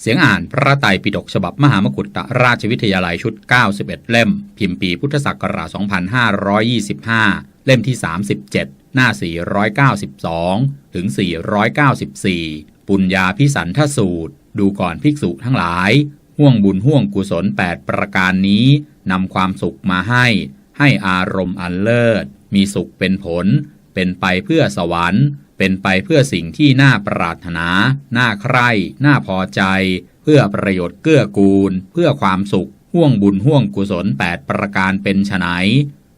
เสียงอ่านพระไตรปิฎกฉบับมหามกุฏราชวิทยาลัยชุด 91 เล่ม พิมพ์ปีพุทธศักราช 2525 เล่มที่ 37 หน้า 492 ถึง 494 ปุญญาพิสันทสูตร ดูก่อนภิกษุทั้งหลาย ห่วงบุญห่วงกุศล 8 ประการนี้นำความสุขมาให้ ให้อารมณ์อันเลิศ มีสุขเป็นผล เป็นไปเพื่อสวรรค์ เป็นไปเพื่อสิ่งที่น่าปรารถนา น่าใคร่ น่าพอใจ เพื่อประโยชน์เกื้อกูล เพื่อความสุข ห่วงบุญห่วงกุศล 8 ประการเป็นไฉน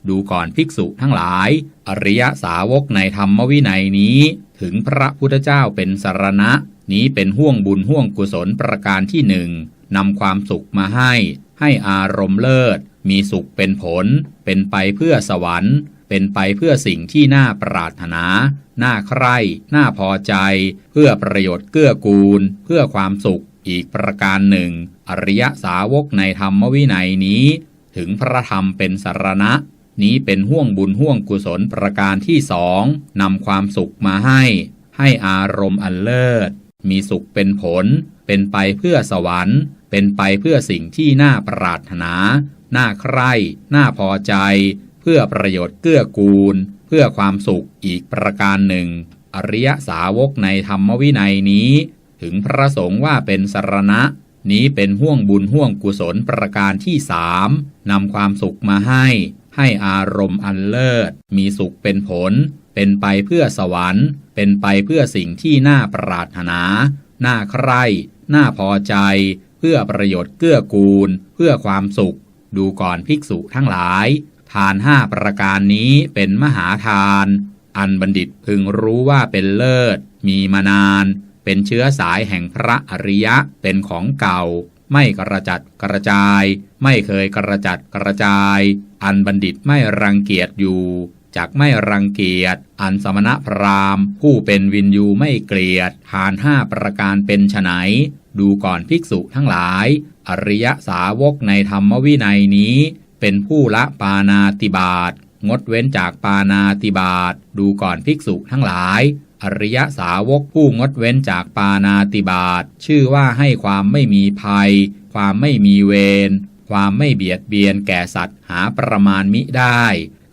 ดูก่อนภิกษุทั้งหลาย อริยสาวกในธรรมวินัยนี้ ถึงพระพุทธเจ้าเป็นสารณะ นี้เป็นห่วงบุญห่วงกุศลประการที่หนึ่งนำความสุขมาให้ ให้อารมณ์เลิศ มีสุขเป็นผล เป็นไปเพื่อสวรรค์ เป็นไปเพื่อสิ่งที่น่าปรารถนา น่าใคร่ น่าพอใจ เพื่อประโยชน์เกื้อกูล เพื่อความสุข อีกประการหนึ่ง อริยสาวกในธรรมวินัยนี้ ถึงพระธรรมเป็นสารณะ นี้เป็นห่วงบุญห่วงกุศลประการที่สองนำความสุขมาให้ ให้อารมณ์อันเลิศ มีสุขเป็นผล เป็นไปเพื่อสวรรค์ เป็นไปเพื่อสิ่งที่น่าปรารถนา น่าใคร่ น่าพอใจ เพื่อประโยชน์เกื้อกูล เพื่อความสุขอีกประการหนึ่ง อริยสาวกในธรรมวินัยนี้ ถึงพระสงฆ์ว่าเป็นสรณะ นี้เป็นห่วงบุญห่วงกุศลประการที่สามนำความสุขมาให้ ให้อารมณ์อันเลิศ มีสุขเป็นผล เป็นไปเพื่อสวรรค์ เป็นไปเพื่อสิ่งที่น่าปรารถนา น่าใคร่น่าพอใจ เพื่อประโยชน์เกื้อกูล เพื่อความสุข ดูก่อนภิกษุทั้งหลาย ทานห้าประการนี้เป็นมหาทาน อันบัณฑิตพึงรู้ว่าเป็นเลิศ มีมานาน เป็นเชื้อสายแห่งพระอริยะเป็นของเก่า ไม่กระจัดกระจาย ไม่เคยกระจัดกระจาย อันบัณฑิตไม่รังเกียจอยู่จากไม่รังเกียจ อันสมณพราหมณ์ ผู้เป็นวินยูไม่เกลียด ทานห้าประการเป็นไฉนดูก่อนภิกษุทั้งหลาย อริยสาวกในธรรมวินัยนี้ เป็นผู้ละปานาติบาตงดเว้นจากปานาติบาตดูก่อนภิกษุทั้งหลาย อริยสาวกผู้งดเว้นจากปานาติบาตชื่อว่าให้ความไม่มีภัย ความไม่มีเวรความไม่เบียดเบียนแก่สัตว์หาประมาณมิได้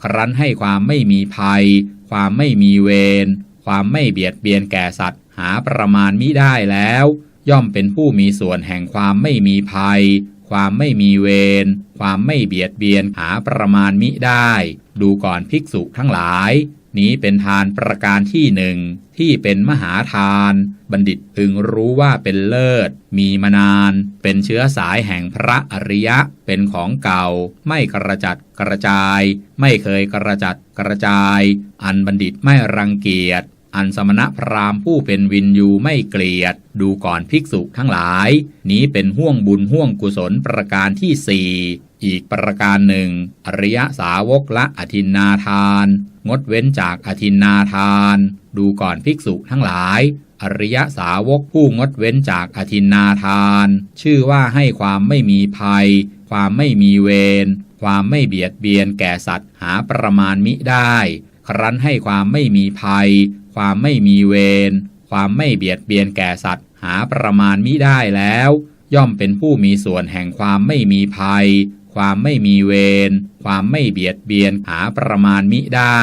ครั้นให้ความไม่มีภัย ความไม่มีเวรความไม่เบียดเบียนแก่สัตว์หาประมาณมิได้แล้ว ย่อมเป็นผู้มีส่วนแห่งความไม่มีภัย ความไม่มีเวร ความไม่เบียดเบียนหาประมาณมิได้ ดูก่อนภิกษุทั้งหลาย นี้เป็นทานประการที่หนึ่งที่เป็นมหาทาน บัณฑิตพึงรู้ว่าเป็นเลิศ มีมานาน เป็นเชื้อสายแห่งพระอริยะ เป็นของเก่า ไม่กระจัดกระจาย ไม่เคยกระจัดกระจาย อันบัณฑิตไม่รังเกียจ อันสมณพราหมณ์ผู้เป็นวินยูไม่เกลียด ดูก่อนภิกษุทั้งหลาย นี้เป็นห่วงบุญห่วงกุศลประการที่สี่อีกประการหนึ่ง อริยสาวกละอธินนาทาน งดเว้นจากอธินนาทาน ดูก่อนภิกษุทั้งหลาย อริยสาวกผู้งดเว้นจากอธินนาทาน ชื่อว่าให้ความไม่มีภัย ความไม่มีเวร ความไม่เบียดเบียนแก่สัตว์หาประมาณมิได้ ครั้นให้ความไม่มีภัย ความไม่มีเวร ความไม่เบียดเบียนแก่สัตว์ หาประมาณมิได้แล้ว ย่อมเป็นผู้มีส่วนแห่งความไม่มีภัย ความไม่มีเวร ความไม่เบียดเบียนหาประมาณมิได้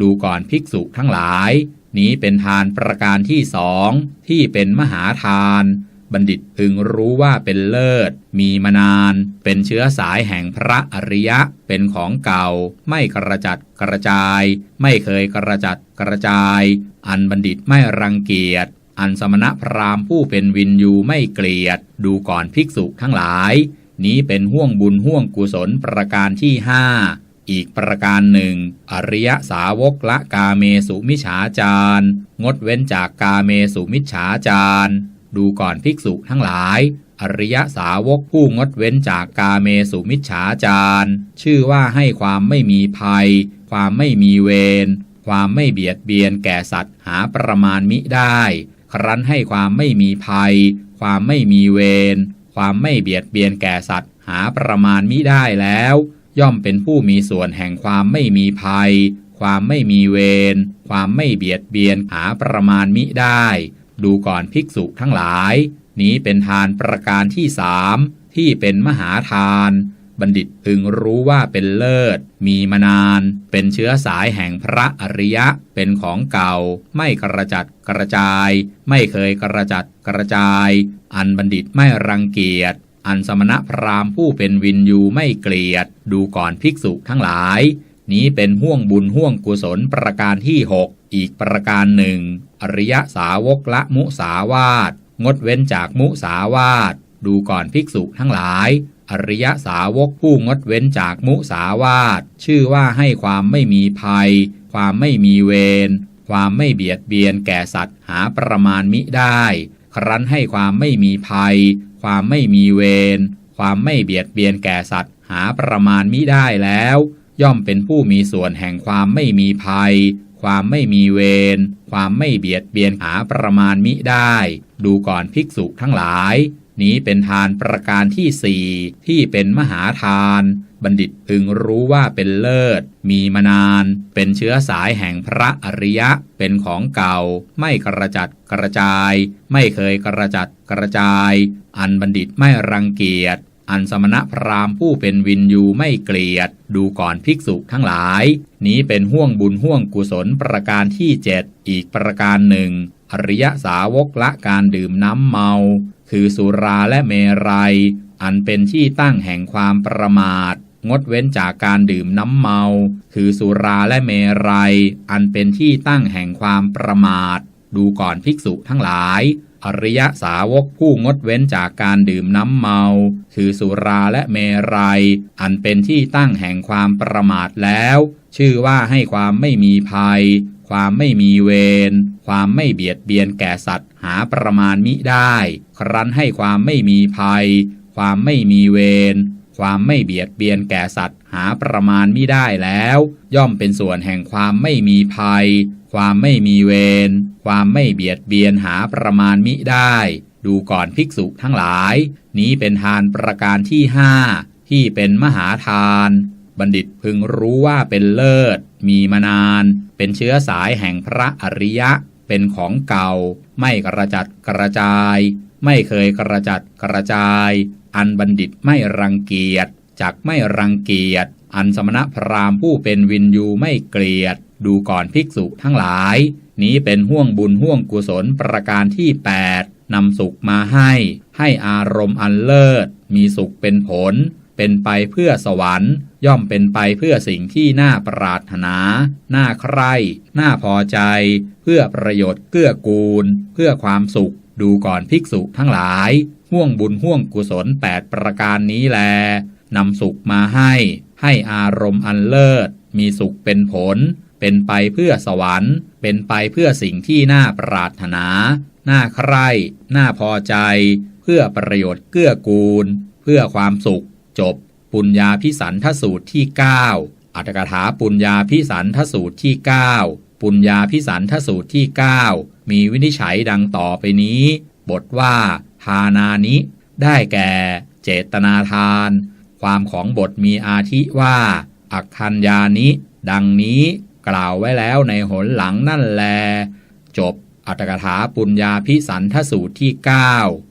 ดูก่อนภิกษุทั้งหลาย นี้เป็นทานประการที่สองที่เป็นมหาทาน บัณฑิตพึงรู้ว่าเป็นเลิศ มีมานาน เป็นเชื้อสายแห่งพระอริยะ เป็นของเก่า ไม่กระจัดกระจาย ไม่เคยกระจัดกระจาย อันบัณฑิตไม่รังเกียจ อันสมณพราหมณ์ผู้เป็นวินยูไม่เกลียด ดูก่อนภิกษุทั้งหลาย นี้เป็นห่วงบุญห่วงกุศลประการที่ห้าอีกประการหนึ่ง อริยสาวกละกาเมสุมิฉาจาร งดเว้นจากกาเมสุมิฉาจาร ดูก่อนภิกษุทั้งหลาย อริยสาวกผู้งดเว้นจากกาเมสุมิจฉาจารชื่อว่าให้ความไม่มีภัย ความไม่มีเวร ความไม่เบียดเบียนแก่สัตว์หาประมาณมิได้ ครั้นให้ความไม่มีภัย ความไม่มีเวร ความไม่เบียดเบียนแก่สัตว์หาประมาณมิได้แล้ว ย่อมเป็นผู้มีส่วนแห่งความไม่มีภัย ความไม่มีเวร ความไม่เบียดเบียนหาประมาณมิได้ ดูก่อนภิกษุทั้งหลาย นี้เป็นทานประการที่สามที่เป็นมหาทาน บัณฑิตพึงรู้ว่าเป็นเลิศ มีมานาน เป็นเชื้อสายแห่งพระอริยะ เป็นของเก่า ไม่กระจัดกระจาย ไม่เคยกระจัดกระจาย อันบัณฑิตไม่รังเกียจอันสมณะพราหมณ์ผู้เป็นวินยูไม่เกลียด ดูก่อนภิกษุทั้งหลาย นี้เป็นห่วงบุญห่วงกุศลประการที่หก อีกประการหนึ่ง อริยสาวกละมุสาวาตงดเว้นจากมุสาวาตดูก่อนภิกษุทั้งหลาย อริยสาวกผู้งดเว้นจากมุสาวาตชื่อว่าให้ความไม่มีภัย ความไม่มีเวร ความไม่เบียดเบียนแก่สัตว์หาประมาณมิได้ ครั้นให้ความไม่มีภัย ความไม่มีเวร ความไม่เบียดเบียนแก่สัตว์หาประมาณมิได้แล้ว ย่อมเป็นผู้มีส่วนแห่งความไม่มีภัย ความไม่มีเวร ความไม่เบียดเบียนหาประมาณมิได้ ดูก่อนภิกษุทั้งหลาย นี้เป็นทานประการที่สี่ที่เป็นมหาทาน บัณฑิตพึงรู้ว่าเป็นเลิศ มีมานาน เป็นเชื้อสายแห่งพระอริยะ เป็นของเก่า ไม่กระจัดกระจาย ไม่เคยกระจัดกระจาย อันบัณฑิตไม่รังเกียจ อันสมณะพราหมณ์ผู้เป็นวินยูไม่เกลียด ดูก่อนภิกษุทั้งหลาย นี้เป็นห่วงบุญห่วงกุศลประการที่เจ็ดอีกประการหนึ่ง อริยสาวกละการดื่มน้ำเมา คือสุราและเมรัย อันเป็นที่ตั้งแห่งความประมาท งดเว้นจากการดื่มน้ำเมา คือสุราและเมรัย อันเป็นที่ตั้งแห่งความประมาท ดูก่อนภิกษุทั้งหลาย อริยสาวกผู้งดเว้นจากการดื่มน้ำเมา คือสุราและเมรัย อันเป็นที่ตั้งแห่งความประมาทแล้ว ชื่อว่าให้ความไม่มีภัย ความไม่มีเวร ความไม่เบียดเบียนแก่สัตว์หาประมาณมิได้ ครั้นให้ความไม่มีภัย ความไม่มีเวร ความไม่เบียดเบียนแก่สัตว์หาประมาณมิได้แล้ว ย่อมเป็นส่วนแห่งความไม่มีภัย ความไม่มีเวร ความไม่เบียดเบียนหาประมาณมิได้ ดูก่อนภิกษุทั้งหลาย นี้เป็นทานประการที่ห้าที่เป็นมหาทาน บัณฑิตพึงรู้ว่าเป็นเลิศ มีมานาน เป็นเชื้อสายแห่งพระอริยะ เป็นของเก่า ไม่กระจัดกระจาย ไม่เคยกระจัดกระจาย อันบัณฑิตไม่รังเกียจจักไม่รังเกียจอันสมณะพราหมณ์ผู้เป็นวินยูไม่เกลียด ดูก่อนภิกษุทั้งหลาย นี้เป็นห่วงบุญห่วงกุศลประการที่ 8นำสุขมาให้ ให้อารมณ์อันเลิศ มีสุขเป็นผล เป็นไปเพื่อสวรรค์ ย่อมเป็นไปเพื่อสิ่งที่น่าปรารถนา น่าใคร่น่าพอใจ เพื่อประโยชน์เกื้อกูล เพื่อความสุข ดูก่อนภิกษุทั้งหลาย ห่วงบุญห่วงกุศล8ประการนี้แลนำสุขมาให้ ให้อารมณ์อันเลิศ มีสุขเป็นผล เป็นไปเพื่อสวรรค์ เป็นไปเพื่อสิ่งที่น่าปรารถนา น่าใคร่ น่าพอใจ เพื่อประโยชน์เกื้อกูล เพื่อความสุข จบ ปุญญาพิสันทสูตรที่ 9 อัตถกถาปุญญาพิสันทสูตรที่ 9 ปุญญาพิสันทสูตรที่ 9 มีวินิจฉัยดังต่อไปนี้ บทว่า ทานานิ ได้แก่เจตนาทาน ความของบทมีอาทิว่า อักคัญญานิ ดังนี้กล่าวไว้แล้วในหนหลังนั่นแล จบอัตถกถาปุญญาพิสันทสูตรที่ 9